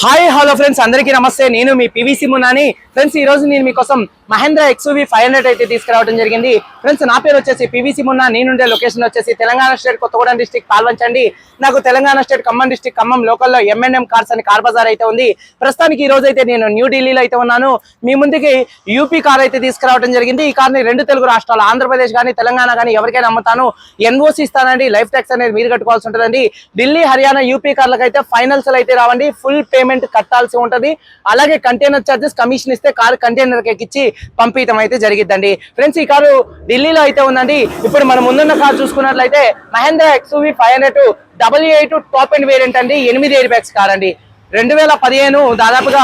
Hi hello friends అందరికీ నమస్తే. నేను మీ పివిసి మున్నాని. ఫ్రెండ్స్ ఈ రోజు నేను మీకోసం మహేంద్ర ఎక్స్యూవి ఫైవ్ హండ్రెడ్ అయితే తీసుకురావడం జరిగింది. ఫ్రెండ్స్ నా పేరు వచ్చేసి పివిసి మున్నా. నేనుండే లొకేషన్ వచ్చేసి తెలంగాణ స్టేట్ కొత్తగూడెం డిస్టిక్ పాల్వంచండి. నాకు తెలంగాణ స్టేట్ ఖమ్మం డిస్టిక్ ఖమ్మం లోకల్లో ఎంఎన్ఎం కార్స్ అని కార్ బజార్ అయితే ఉంది. ప్రస్తుతానికి ఈ రోజు అయితే నేను న్యూఢిల్లీలో అయితే ఉన్నాను. మీ ముందుకి యూపీ కార్ అయితే తీసుకురావడం జరిగింది. ఈ కార్ని రెండు తెలుగు రాష్ట్రాలు ఆంధ్రప్రదేశ్ కానీ తెలంగాణ కానీ ఎవరికైనా అమ్ముతాను. ఎన్ఓసి ఇస్తానండి. లైఫ్ ట్యాక్స్ అనేది మీరు కట్టుకోవాల్సి ఉంటుందండి. ఢిల్లీ హర్యానా యూపీ కార్లకైతే అయితే ఫైనల్స్ అయితే రావండి. ఫుల్ పేమెంట్ కట్టాల్సి ఉంటుంది. అలాగే కంటైనర్ చార్జెస్ కమిషన్ ఇస్తే కారు కంటైనర్ ఎక్కిచ్చి పంపించడం అయితే జరిగిద్దండి. ఫ్రెండ్స్ ఈ కారు ఢిల్లీలో అయితే ఉందండి. ఇప్పుడు మనం ముందున్న కారు చూసుకున్నట్లయితే Mahindra XUV five hundred double eight top end variant అండి. ఎనిమిది ఎయిర్ బ్యాగ్స్ కార్ అండి రెండు వేల పదిహేను దాదాపుగా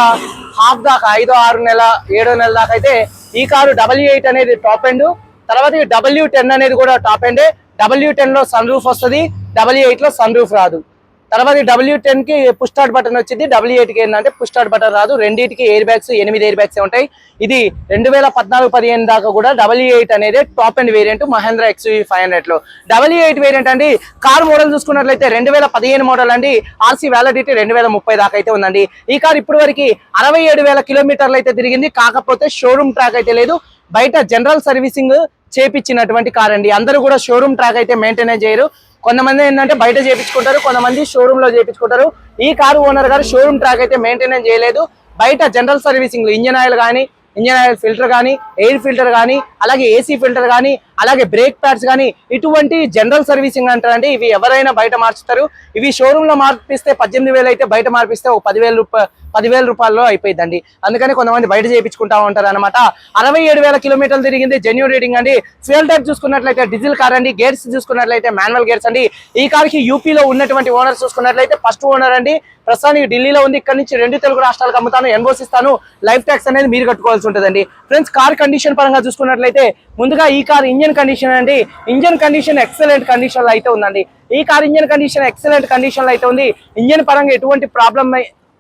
హాఫ్ దాకా ఐదో ఆరు నెల ఏడో నెల దాకా అయితే ఈ కారు డబ్ల్యూ ఎయిట్ అనేది టాప్ ఎండ్ తర్వాత డబ్ల్యూ టెన్ అనేది కూడా టాప్ ఎండే డబ్ల్యూ టెన్లో సన్ రూఫ్ వస్తుంది. డబ్ల్యూ ఎయిట్లో సన్ రూఫ్ రాదు. తర్వాత డబ్ల్యూ టెన్కి పుష్ స్టార్ట్ బటన్ వచ్చింది. డబ్ల్యూ ఎయిట్కి ఏంటంటే పుష్ స్టార్ట్ బటన్ రాదు. రెండింటికి ఎయిర్ బ్యాగ్స్ ఎనిమిది ఎయిర్ బ్యాగ్స్ ఉంటాయి. ఇది రెండు వేల పద్నాలుగు పదిహేను దాకా కూడా డబ్ల్యూ ఎయిట్ అనేది top end variant Mahindra XUV five హండ్రెడ్లో. డబ్ల్యూ ఎయిట్ వేరియంట్ అండి కార్ మోడల్ చూసుకున్నట్లయితే రెండు వేల పదిహేను మోడల్ అండి. ఆర్సీ వ్యాలిడిటీ రెండు వేల ముప్పై దాకా అయితే ఉందండి. ఈ కార్ ఇప్పటి వరకు అరవై ఏడు వేల కిలోమీటర్లు అయితే తిరిగింది. కాకపోతే షోరూమ్ ట్రాక్ అయితే లేదు. బయట జనరల్ సర్వీసింగ్ చేపించినటువంటి కార్ అండి. అందరూ కూడా షోరూమ్ ట్రాక్ అయితే మెయింటైన్ చేయరు. కొంతమంది ఏంటంటే బయట చేపించుకుంటారు కొంతమంది షోరూమ్లో చేపించుకుంటారు. ఈ కారు ఓనర్ గారు షోరూమ్ ట్రాక్ అయితే మెయింటైన్ చేయలేదు. బయట జనరల్ సర్వీసింగ్ ఇంజన్ ఆయిల్ కానీ ఇంజన్ ఆయిల్ ఫిల్టర్ కానీ ఎయిర్ ఫిల్టర్ కానీ అలాగే ఏసీ ఫిల్టర్ కానీ అలాగే బ్రేక్ ప్యాడ్స్ కానీ ఇటువంటి జనరల్ సర్వీసింగ్ అంటారండి. ఇవి ఎవరైనా బయట మార్చుతారు. ఇవి షోరూమ్లో మార్పిస్తే పద్దెనిమిది అయితే బయట మార్పిస్తే ఒక పదివేల రూపాయలు పదివేల రూపాయల్లో అయిపోయిందండి అందుకని కొంతమంది బయట చేయించుకుంటా ఉంటారు అనమాట అరవై ఏడు వేల కిలోమీటర్లు తిరిగింది జెన్యూ రేటింగ్ అండి. ఫ్యూల్ టైప్ చూసుకున్నట్లయితే డీజిల్ కార్ అండి. గేర్స్ చూసుకున్నట్లయితే మాన్యువల్ గేర్స్ అండి. ఈ కార్కి యూపీలో ఉన్నటువంటి ఓనర్ చూసుకున్నట్లయితే ఫస్ట్ ఓనర్ అండి. ప్రస్తుతానికి ఢిల్లీలో ఉంది. ఇక్కడ నుంచి రెండు తెలుగు రాష్ట్రాలకు అమ్ముతాను. ఎన్బోసిస్తాను లైఫ్ ట్యాక్స్ అనేది మీరు కట్టుకోవాల్సి ఉంటుందండి. ఫ్రెండ్స్ కార్ కండిషన్ పరంగా చూసుకున్నట్లయితే ముందుగా ఈ కార్ ఇంజన్ కండిషన్ అండి. ఇంజన్ కండిషన్ ఎక్సలెంట్ కండిషన్ అయితే ఉందండి. ఈ కార్ ఇంజన్ కండిషన్ ఎక్సలెంట్ కండిషన్లో అయితే ఉంది. ఇంజన్ పరంగా ఎటువంటి ప్రాబ్లమ్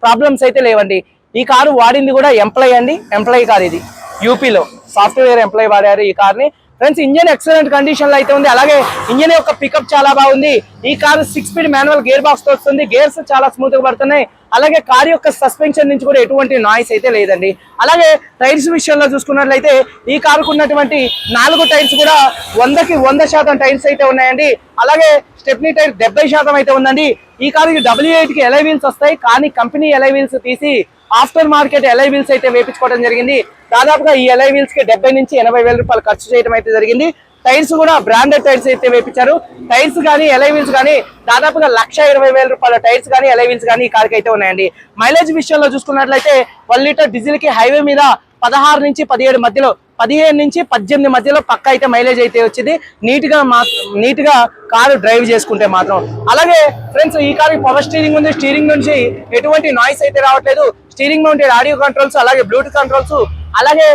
ప్రాబ్లమ్స్ అయితే లేవండి. ఈ కారు వాడింది కూడా ఎంప్లాయ్ అండి. ఎంప్లాయ్ కార్ ఇది. యూపీలో సాఫ్ట్వేర్ ఎంప్లాయ్ వాడారు ఈ కార్ని. ఫ్రెండ్స్ ఇంజన్ ఎక్సలెంట్ కండిషన్లో అయితే ఉంది. అలాగే ఇంజన్ యొక్క పికప్ చాలా బాగుంది. ఈ car six speed manual gear బాక్స్తో వస్తుంది. గేర్స్ చాలా స్మూత్గా పడుతున్నాయి. అలాగే కార్ యొక్క సస్పెన్షన్ నుంచి కూడా ఎటువంటి నాయిస్ అయితే లేదండి. అలాగే టైర్స్ విషయంలో చూసుకున్నట్లయితే ఈ కారుకు ఉన్నటువంటి నాలుగు టైర్స్ కూడా వందకి వంద శాతం టైర్స్ అయితే ఉన్నాయండి. అలాగే స్టెప్నీ టైర్ డెబ్బై శాతం అయితే ఉందండి. ఈ కారుకి డబ్ల్యూ ఎయిట్కి ఎలై వీల్స్ వస్తాయి. కానీ కంపెనీ ఎలై వీల్స్ తీసి ఆఫ్టర్ మార్కెట్ ఎలై వీల్స్ అయితే వేపించుకోవడం జరిగింది. దాదాపుగా ఈ ఎలై వీల్స్కి డెబ్బై నుంచి ఎనభై వేల రూపాయలు ఖర్చు చేయడం అయితే జరిగింది. టైర్స్ కూడా బ్రాండెడ్ టైర్స్ అయితే వేపించారు. టైర్స్ కానీ ఎలై వీల్స్ కానీ దాదాపుగా లక్ష ఇరవై వేల రూపాయల టైర్స్ కానీ ఎలై వీల్స్ కానీ ఈ కార్కి అయితే ఉన్నాయండి. మైలేజ్ విషయంలో చూసుకున్నట్లయితే వన్ లీటర్ డీజిల్కి హైవే మీద పదహారు నుంచి పదిహేడు మధ్యలో పదిహేను నుంచి పద్దెనిమిది మధ్యలో పక్క అయితే మైలేజ్ అయితే వచ్చింది. నీట్గా మా నీట్గా కారు డ్రైవ్ చేసుకుంటే మాత్రం. అలాగే ఫ్రెండ్స్ ఈ కారు పవర్ స్టీరింగ్ ఉంది. స్టీరింగ్ నుంచి ఎటువంటి నాయిస్ అయితే రావట్లేదు. స్టీరింగ్ మౌంటెడ్ ఆడియో కంట్రోల్స్ అలాగే బ్లూటూత్ కంట్రోల్స్ అలాగే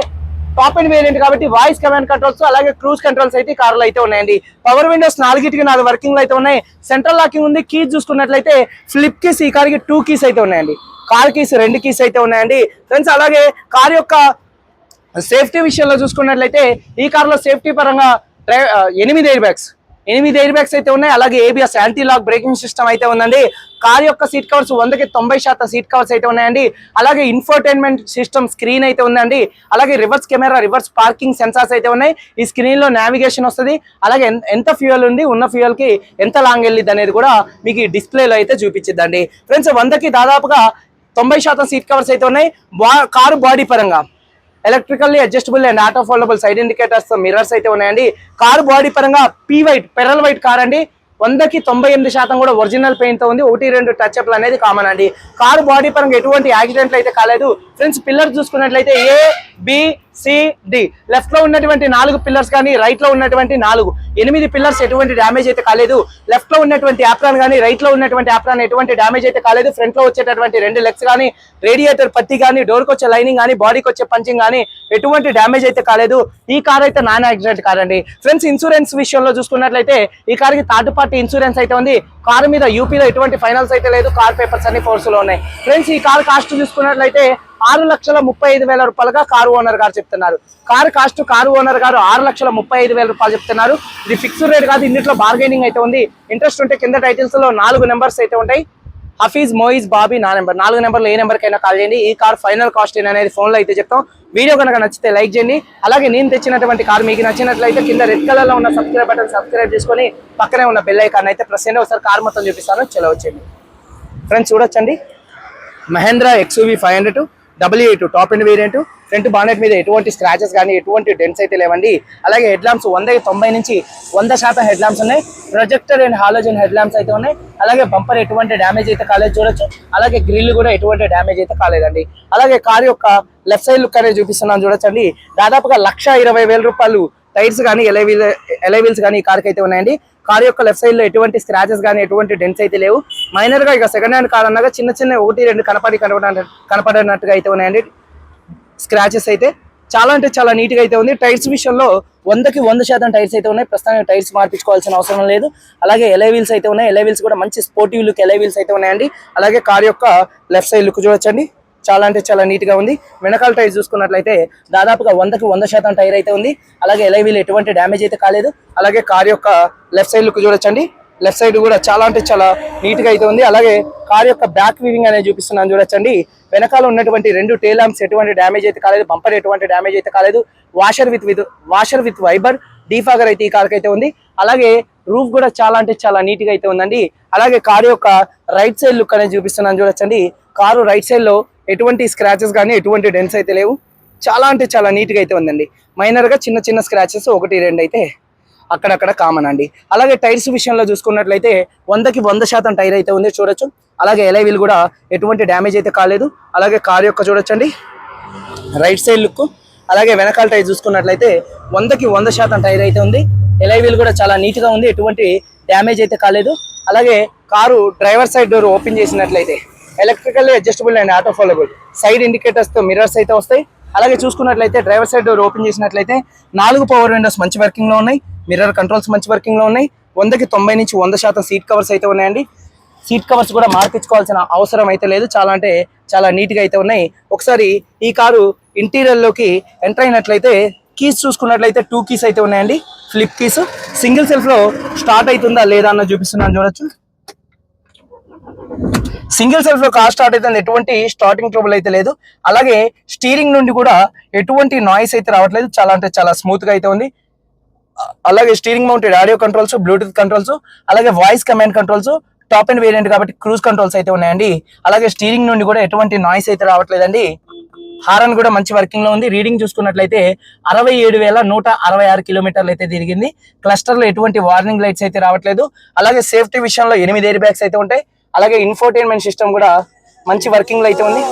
టాప్ అండ్ వేరియంట్ కాబట్టి వాయిస్ కమాండ్ కంట్రోల్స్ అలాగే క్రూజ్ కంట్రోల్స్ అయితే ఈ కార్లో అయితే ఉన్నాయండి. పవర్ విండోస్ నాలుగిటికి నాలుగు వర్కింగ్లో అయితే ఉన్నాయి. సెంట్రల్ లాకింగ్ ఉంది. కీస్ చూసుకున్నట్లయితే ఫ్లిప్ కీస్ ఈ కార్కి టూ కీస్ అయితే ఉన్నాయండి. కార్ కీస్ రెండు కీస్ అయితే ఉన్నాయండి. ఫ్రెండ్స్ అలాగే కార్ యొక్క సేఫ్టీ విషయంలో చూసుకున్నట్లయితే ఈ కార్లో సేఫ్టీ పరంగా డ్రై- ఎనిమిది ఎయిర్ బ్యాగ్స్. ఎనిమిది ఎయిర్ బ్యాగ్స్ అయితే ఉన్నాయి. అలాగే ABS anti lock braking system అయితే ఉందండి. కార్ యొక్క సీట్ కవర్స్ వందకి తొంభై శాతం సీట్ కవర్స్ అయితే ఉన్నాయండి. అలాగే ఇన్ఫర్టైన్మెంట్ సిస్టమ్ స్క్రీన్ అయితే ఉందండి. అలాగే reverse camera reverse parking sensors అయితే ఉన్నాయి. ఈ స్క్రీన్లో నావిగేషన్ వస్తుంది. అలాగే ఎంత ఫ్యూయల్ ఉంది ఉన్న ఫ్యూయల్కి ఎంత లాంగ్ వెళ్ళిద్ది అనేది కూడా మీకు ఈ డిస్ప్లేలో అయితే చూపించిద్దండి. ఫ్రెండ్స్ వందకి దాదాపుగా తొంభై శాతం సీట్ కవర్స్ అయితే ఉన్నాయి. బా- కారు బాడీ పరంగా. Electrically adjustable and auto foldable side indicators mirrors అయితే ఉన్నాయండి. కారు బాడీ పరంగా P white pearl white car అండి. వందకి తొంభై ఎనిమిది శాతం కూడా ఒరిజినల్ పెయింట్తో ఉంది. ఒకటి రెండు టచ్ అప్లు అనేది కామన్ అండి. కారు బాడీ పరంగా ఎటువంటి యాక్సిడెంట్లు అయితే కాలేదు. ఫ్రెండ్స్ పిల్లర్ చూసుకున్నట్లయితే ఏ బి సి డి లెఫ్ట్లో ఉన్నటువంటి నాలుగు పిల్లర్స్ కానీ రైట్లో ఉన్నటువంటి నాలుగు. ఎనిమిది పిల్లర్స్ ఎటువంటి డ్యామేజ్ అయితే కాలేదు. లెఫ్ట్లో ఉన్నటువంటి ఆప్రాన్ కానీ రైట్లో ఉన్నటువంటి ఆప్రాన్ ఎటువంటి డ్యామేజ్ అయితే కాలేదు. ఫ్రంట్లో వచ్చేటటువంటి రెండు లెగ్స్ కానీ రేడియేటర్ పత్తి కానీ డోర్కి వచ్చే లైనింగ్ కానీ బాడీకి వచ్చే పంచింగ్ కానీ ఎటువంటి డ్యామేజ్ అయితే కాలేదు. ఈ కార్ అయితే నాన్ యాక్సిడెంట్ కార్ అండి. ఫ్రెండ్స్ ఇన్సూరెన్స్ విషయంలో చూసుకున్నట్లయితే ఈ కార్కి థర్డ్ పార్టీ ఇన్సూరెన్స్ అయితే ఉంది. కార్ మీద యూపీలో ఎటువంటి ఫైనల్స్ అయితే లేదు. కార్ పేపర్స్ అన్ని ఫోర్స్లో ఉన్నాయి ఫ్రెండ్స్ ఈ కార్ కాస్ట్ చూసుకున్నట్లయితే ఆరు లక్షల ముప్పై ఐదు వేల రూపాయలుగా కారు ఓనర్ గారు చెప్తున్నారు. కారు కాస్ట్ కారు ఓనర్ గారు ఆరు లక్షల ముప్పై ఐదు వేల రూపాయలు చెప్తున్నారు. ఇది ఫిక్స్డ్ రేట్ కాదు ఇందులో బార్గెనింగ్ అయితే ఉంది. ఇంట్రెస్ట్ ఉంటే కింద టైటిల్స్లో నాలుగు నెంబర్స్ అయితే ఉంటాయి. హఫీజ్ మోయిజ్ బాబీ నా నెంబర్. నాలుగు నెంబర్లు ఏ నెంబర్కైనా కాల్ చేయండి. ఈ కార్ ఫైనల్ కాస్ట్ అనేది ఫోన్లో అయితే చెప్తాం. వీడియో కనుక నచ్చితే లైక్ చేయండి. అలాగే నేను తెచ్చినటువంటి కార్ మీకు నచ్చినట్లయితే కింద రెడ్ కలర్లో ఉన్న సబ్స్క్రైబ్ బటన్ సబ్స్క్రైబ్ చేసుకొని పక్కనే ఉన్న బెల్ ఐకాన్ అయితే ప్రెస్ చేయండి. ఒకసారి కార్ మొత్తం చూపిస్తాను. చలో వచ్చేయండి. ఫ్రెండ్స్ చూడొచ్చండి. Mahindra XUV five hundred double eight top end variant front bonnet మీద ఎటువంటి స్క్రాచెస్ కానీ ఎటువంటి డెన్స్ అయితే లేవండి. అలాగే హెడ్ ల్యాంప్స్ వంద తొంభై నుంచి వంద శాతం హెడ్ ల్యాంప్స్ ఉన్నాయి. Projector and halogen head lamps అయితే ఉన్నాయి. అలాగే బంపర్ ఎటువంటి డ్యామేజ్ అయితే కాలేదు చూడొచ్చు. అలాగే గ్రిల్ కూడా ఎటువంటి డ్యామేజ్ అయితే కాలేదండి. అలాగే కార్ యొక్క లెఫ్ట్ సైడ్ లుక్ అనేది చూపిస్తున్నాను చూడొచ్చండి. దాదాపుగా లక్ష ఇరవై వేల రూపాయలు టైర్స్ కానీ ఎలైవీల్ ఎలైవీల్స్ కానీ ఈ కార్కి అయితే ఉన్నాయండి. కార్ యొక్క లెఫ్ట్ సైడ్లో ఎటువంటి స్క్రాచెస్ కానీ ఎటువంటి డెన్స్ అయితే లేవు. మైనర్గా ఇక సెకండ్ హ్యాండ్ కార్ అన్నగా చిన్న చిన్న ఒకటి రెండు కనపడి కనపడ కనపడినట్టుగా అయితే ఉన్నాయండి. స్క్రాచెస్ అయితే చాలా అంటే చాలా నీట్గా అయితే ఉంది. టైర్స్ విషయంలో వందకి వంద శాతం టైర్స్ అయితే ఉన్నాయి. ప్రస్తుతానికి టైర్స్ మార్పించుకోవాల్సిన అవసరం లేదు. అలాగే ఎలై వీల్స్ అయితే ఉన్నాయి. ఎలై వీల్స్ కూడా మంచి స్పోర్టివ్ లుక్ ఎలై వీల్స్ అయితే ఉన్నాయండి. అలాగే కార్ యొక్క లెఫ్ట్ సైడ్ లుక్ చూడొచ్చండి. చాలా అంటే చాలా నీట్గా ఉంది. వెనకాల టైర్ చూసుకున్నట్లయితే దాదాపుగా వందకి వంద శాతం టైర్ అయితే ఉంది. అలాగే ఎలైవీలు ఎటువంటి డ్యామేజ్ అయితే కాలేదు. అలాగే కార్ యొక్క లెఫ్ట్ సైడ్ లుక్ చూడొచ్చండి. లెఫ్ట్ సైడ్ కూడా చాలా అంటే చాలా నీట్గా అయితే ఉంది. అలాగే కార్ యొక్క బ్యాక్ వీవింగ్ అనేది చూపిస్తున్నాను చూడొచ్చండి. వెనకాల ఉన్నటువంటి రెండు టేల్ ల్యాంప్స్ ఎటువంటి డ్యామేజ్ అయితే కాలేదు. బంపర్ ఎటువంటి డ్యామేజ్ అయితే కాలేదు. Washer with with washer with wiper defogger అయితే ఈ కార్ అయితే ఉంది. అలాగే రూఫ్ కూడా చాలా అంటే చాలా నీట్గా అయితే ఉందండి. అలాగే కార్ యొక్క రైట్ సైడ్ లుక్ అనేది చూపిస్తున్నాను చూడొచ్చండి. కారు రైట్ సైడ్లో ఎటువంటి స్క్రాచెస్ కానీ ఎటువంటి డెన్స్ అయితే లేవు. చాలా అంటే చాలా నీట్గా అయితే ఉందండి. మైనర్గా చిన్న చిన్న స్క్రాచెస్ ఒకటి రెండు అయితే అక్కడక్కడ కామన్ అండి. అలాగే టైర్స్ విషయంలో చూసుకున్నట్లయితే వందకి వంద శాతం టైర్ అయితే ఉంది చూడొచ్చు. అలాగే ఎలైవీలు కూడా ఎటువంటి డ్యామేజ్ అయితే కాలేదు. అలాగే కార్ యొక్క చూడొచ్చండి. రైట్ సైడ్ లుక్ అలాగే వెనకాల టైర్ చూసుకున్నట్లయితే వందకి వంద శాతం టైర్ అయితే ఉంది. ఎలైవీలు కూడా చాలా నీట్గా ఉంది. ఎటువంటి డ్యామేజ్ అయితే కాలేదు. అలాగే car driver side door open చేసినట్లయితే electrical adjustable and auto foldable side ఇండికేటర్స్తో mirrors అయితే వస్తాయి. అలాగే చూసుకున్నట్లయితే డ్రైవర్ సైడ్ డోర్ ఓపెన్ చేసినట్లయితే నాలుగు పవర్ విండోస్ మంచి వర్కింగ్లో ఉన్నాయి. మిర్రర్ కంట్రోల్స్ మంచి వర్కింగ్లో ఉన్నాయి. వందకి తొంభై నుంచి వంద శాతం సీట్ కవర్స్ అయితే ఉన్నాయండి. సీట్ కవర్స్ కూడా మార్పించుకోవాల్సిన అవసరం అయితే లేదు. చాలా అంటే చాలా నీట్గా అయితే ఉన్నాయి. ఒకసారి ఈ కారు ఇంటీరియర్లోకి ఎంటర్ అయినట్లయితే కీస్ చూసుకున్నట్లయితే టూ కీస్ అయితే ఉన్నాయండి. Flip keys. సింగిల్ సెల్ఫ్లో స్టార్ట్ అవుతుందా లేదా అన్న చూపిస్తున్నాను. చూడొచ్చు. సింగిల్ సెల్ఫ్లో కార్ స్టార్ట్ అయితే ఎటువంటి స్టార్టింగ్ ట్రబుల్ అయితే లేదు. అలాగే స్టీరింగ్ నుండి కూడా ఎటువంటి నాయిస్ అయితే రావట్లేదు. చాలా అంటే చాలా స్మూత్గా అయితే ఉంది. అలాగే steering mounted audio controls bluetooth controls అలాగే voice command controls top end variant కాబట్టి క్రూజ్ కంట్రోల్స్ అయితే ఉన్నాయండి. అలాగే స్టీరింగ్ నుండి కూడా ఎటువంటి నాయిస్ అయితే రావట్లేదండి. హారన్ కూడా మంచి వర్కింగ్లో ఉంది. రీడింగ్ చూసుకున్నట్లయితే అరవై ఏడు వేల నూట అరవై ఆరు కిలోమీటర్లు అయితే తిరిగింది. క్లస్టర్లో ఎటువంటి వార్నింగ్ లైట్స్ అయితే రావట్లేదు. అలాగే సేఫ్టీ విషయంలో ఎనిమిది ఎయిర్ బ్యాగ్స్ అయితే ఉంటాయి. అలాగే ఇన్ఫోటైన్మెంట్ సిస్టమ్ కూడా మంచి వర్కింగ్లో అయితే ఉంది.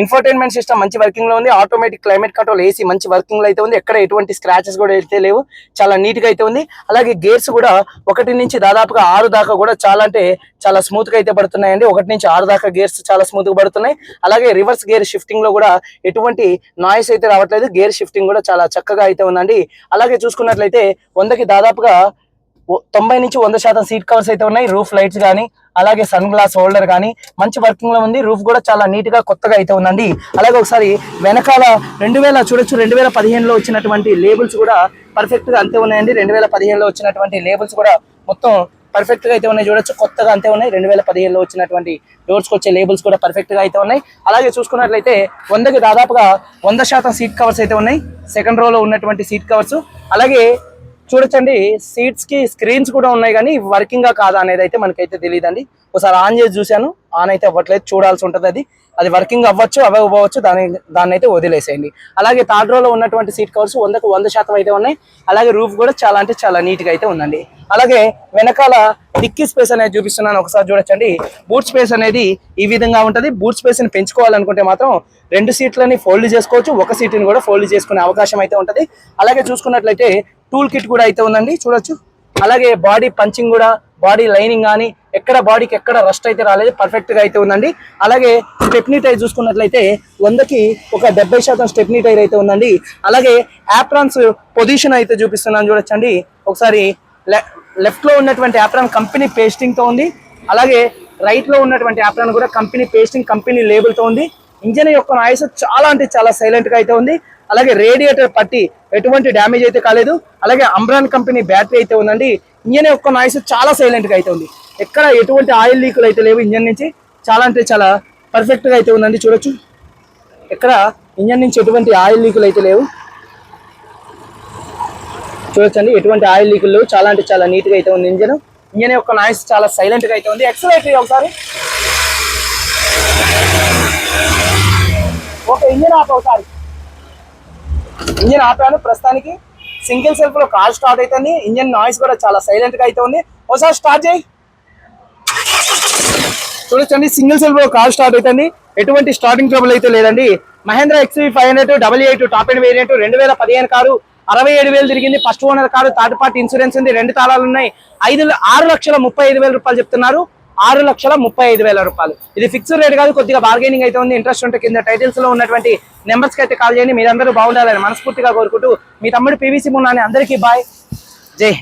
ఇన్ఫోటైన్మెంట్ సిస్టమ్ మంచి వర్కింగ్లో ఉంది. ఆటోమేటిక్ క్లైమేట్ కంట్రోల్ ఏసీ మంచి వర్కింగ్లో అయితే ఉంది. ఎక్కడ ఎటువంటి స్క్రాచెస్ కూడా అయితే లేవు. చాలా నీట్గా అయితే ఉంది. అలాగే గేర్స్ కూడా ఒకటి నుంచి దాదాపుగా ఆరు దాకా కూడా చాలా అంటే చాలా స్మూత్గా అయితే పడుతున్నాయండి. ఒకటి నుంచి ఆరు దాకా గేర్స్ చాలా స్మూత్గా పడుతున్నాయి. అలాగే రివర్స్ గేర్ షిఫ్టింగ్లో కూడా ఎటువంటి నాయిస్ అయితే రావట్లేదు. గేర్ షిఫ్టింగ్ కూడా చాలా చక్కగా అయితే ఉందండి. అలాగే చూసుకున్నట్లయితే వందకి దాదాపుగా తొంభై నుంచి వంద శాతం సీట్ కవర్స్ అయితే ఉన్నాయి. రూఫ్ లైట్స్ కానీ అలాగే సన్ గ్లాస్ హోల్డర్ కానీ మంచి వర్కింగ్లో ఉంది. రూఫ్ కూడా చాలా నీట్గా కొత్తగా అయితే ఉందండి. అలాగే ఒకసారి వెనకాల రెండు వేల చూడొచ్చు రెండు వేల పదిహేనులో వచ్చినటువంటి లేబుల్స్ కూడా పర్ఫెక్ట్గా అంతే ఉన్నాయండి. రెండు వేల పదిహేనులో వచ్చినటువంటి లేబుల్స్ కూడా మొత్తం పర్ఫెక్ట్గా అయితే ఉన్నాయి. చూడొచ్చు కొత్తగా అంతే ఉన్నాయి. రెండు వేల పదిహేనులో వచ్చినటువంటి డోర్స్కి వచ్చే లేబుల్స్ కూడా పర్ఫెక్ట్గా అయితే ఉన్నాయి. అలాగే చూసుకున్నట్లయితే వందకి దాదాపుగా వంద శాతం సీట్ కవర్స్ అయితే ఉన్నాయి. సెకండ్ రోలో ఉన్నటువంటి సీట్ కవర్స్. అలాగే చూడొచ్చండి. సీట్స్కి స్క్రీన్స్ కూడా ఉన్నాయి కానీ వర్కింగ్గా కాదా అనేది అయితే మనకైతే తెలియదండి ఒకసారి ఆన్ చేసి చూశాను. ఆన్ అయితే అవ్వట్లేదు. చూడాల్సి ఉంటుంది అది. అది వర్కింగ్ అవ్వచ్చు అవ్వకపోవచ్చు దాని దాన్ని అయితే వదిలేసేయండి. అలాగే థర్డ్ రోలో ఉన్నటువంటి సీట్ కవర్స్ వందకు వంద శాతం అయితే ఉన్నాయి. అలాగే రూఫ్ కూడా చాలా అంటే చాలా నీట్గా అయితే ఉందండి. అలాగే వెనకాల డిక్కీ స్పేస్ అనేది చూపిస్తున్నాను. ఒకసారి చూడొచ్చండి. బూట్ స్పేస్ అనేది ఈ విధంగా ఉంటుంది. బూట్ స్పేస్ని పెంచుకోవాలనుకుంటే మాత్రం రెండు సీట్లని ఫోల్డ్ చేసుకోవచ్చు. ఒక సీట్ని కూడా ఫోల్డ్ చేసుకునే అవకాశం అయితే ఉంటుంది. అలాగే చూసుకున్నట్లయితే టూల్ కిట్ కూడా అయితే ఉందండి. చూడొచ్చు. అలాగే బాడీ పంచింగ్ కూడా బాడీ లైనింగ్ కానీ ఎక్కడ బాడీకి ఎక్కడ రస్ట్ అయితే రాలేదు పర్ఫెక్ట్గా అయితే ఉందండి. అలాగే స్టెప్నీ టైర్ చూసుకున్నట్లయితే వందకి ఒక డెబ్బై శాతం స్టెప్నీ టైర్ అయితే ఉందండి. అలాగే యాప్రాన్స్ పొజిషన్ అయితే చూపిస్తున్నాను. చూడొచ్చండి. ఒకసారి లెఫ్ట్లో ఉన్నటువంటి యాప్రాన్ కంపెనీ పేస్టింగ్తో ఉంది. అలాగే రైట్లో ఉన్నటువంటి యాప్రాన్ కూడా కంపెనీ పేస్టింగ్ కంపెనీ లేబుల్తో ఉంది. ఇంజన్ యొక్క నాయిస్ చాలా అంటే చాలా సైలెంట్గా అయితే ఉంది. అలాగే రేడియేటర్ పట్టి ఎటువంటి డ్యామేజ్ అయితే కాలేదు. అలాగే అంబ్రాన్ కంపెనీ బ్యాటరీ అయితే ఉందండి. ఇంజన్ యొక్క నాయిస్ చాలా సైలెంట్గా అయితే ఉంది. ఎక్కడ ఎటువంటి ఆయిల్ లీకులు అయితే లేవు ఇంజన్ నుంచి. చాలా అంటే చాలా పర్ఫెక్ట్గా అయితే ఉందండి. చూడొచ్చు. ఎక్కడ ఇంజన్ నుంచి ఎటువంటి ఆయిల్ లీకులు అయితే లేవు. చూడొచ్చండి ఎటువంటి ఆయిల్ లీకులు చాలా అంటే చాలా నీట్గా అయితే ఉంది ఇంజన్. ఇంజన్ యొక్క నాయిస్ చాలా సైలెంట్గా అయితే ఉంది. ఎక్సలెంట్ ఒకసారి. ఓకే ఇంజన్ ఆప్ ఒకసారి. ఇంజన్ ఆపాను ప్రస్తుతానికి. సింగిల్ సెల్ఫ్లో కార్ స్టార్ట్ అవుతుంది. ఇంజన్ నాయిస్ కూడా చాలా సైలెంట్గా అయితే ఉంది. ఒకసారి స్టార్ట్ చేయి. చూడొచ్చండి సింగిల్ సెల్ఫ్లో కార్ స్టార్ట్ అవుతుంది. ఎటువంటి స్టార్టింగ్ ట్రబుల్ అయితే లేదండి. Mahindra XUV five hundred double eight top end variant రెండు వేల పదిహేను కారు అరవై ఏడు వేలు తిరిగింది. First owner car third party insurance ఉంది. రెండు తాళాలు ఉన్నాయి. ఐదు ఆరు లక్షల ముప్పై ఐదు వేల రూపాయలు చెప్తున్నారు. ఆరు లక్షల ముప్పై ఐదు వేల రూపాయలు. ఇది ఫిక్స్డ్ రేట్ కాదు కొద్దిగా బార్గెనింగ్ అయితే ఉంది. ఇంట్రెస్ట్ ఉంటే కింద టైటిల్స్లో ఉన్నటువంటి నెంబర్స్కి అయితే కాల్ చేయండి. మీరందరూ బాగుండాలని మనస్ఫూర్తిగా కోరుకుంటూ మీ తమ్ముడు పీవీసీ మున్నాని అందరికీ బాయ్ జై